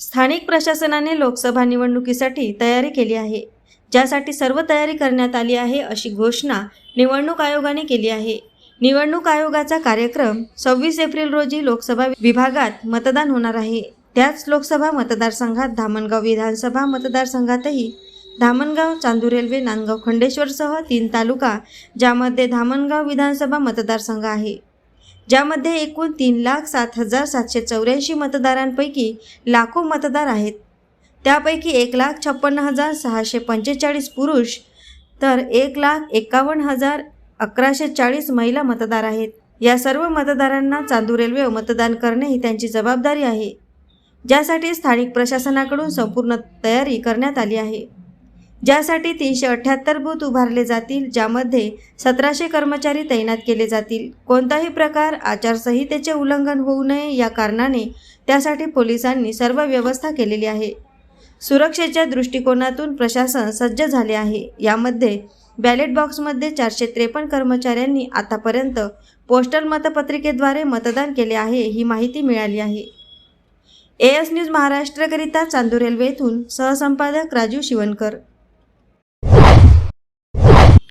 स्थानिक प्रशासनाने लोकसभा निवडणुकीसाठी तयारी केली आहे ज्यासाठी सर्व तयारी करण्यात आली आहे अशी घोषणा निवडणूक आयोगाने केली आहे. निवडणूक आयोगाचा कार्यक्रम सव्वीस एप्रिल रोजी लोकसभा विभागात मतदान होणार आहे. त्याच लोकसभा मतदारसंघात धामणगाव विधानसभा मतदारसंघातही धामणगाव चांदूर रेल्वे नांदगाव खंडेश्वरसह तीन तालुका ज्यामध्ये धामणगाव विधानसभा मतदारसंघ आहे. ज्यामध्ये एकूण तीन लाख सात हजार सातशे चौऱ्याऐंशी मतदारांपैकी लाखो मतदार आहेत. त्यापैकी एक लाख छप्पन्न हजार सहाशे पंचेचाळीस पुरुष तर एक लाख एकावन्न हजार अकराशे चाळीस महिला मतदार आहेत. या सर्व मतदारांना चांदू रेल्वे मतदान करणे ही त्यांची जबाबदारी आहे. ज्यासाठी स्थानिक प्रशासनाकडून संपूर्ण तयारी करण्यात आली आहे. ज्यासाठी तीनशे अठ्ठ्याहत्तर बूथ उभारले जातील ज्यामध्ये सतराशे कर्मचारी तैनात केले जातील. कोणताही प्रकार आचारसंहितेचे उल्लंघन होऊ नये या कारणाने त्यासाठी पोलिसांनी सर्व व्यवस्था केलेली आहे. सुरक्षेच्या दृष्टिकोनातून प्रशासन सज्ज झाले आहे. यामध्ये बॅलेट बॉक्समध्ये चारशे त्रेपन्न कर्मचाऱ्यांनी आतापर्यंत पोस्टल मतपत्रिकेद्वारे मतदान केले आहे ही माहिती मिळाली आहे. ए एस न्यूज महाराष्ट्रकरिता चांदूर रेल्वे येथून सहसंपादक राजू शिवणकर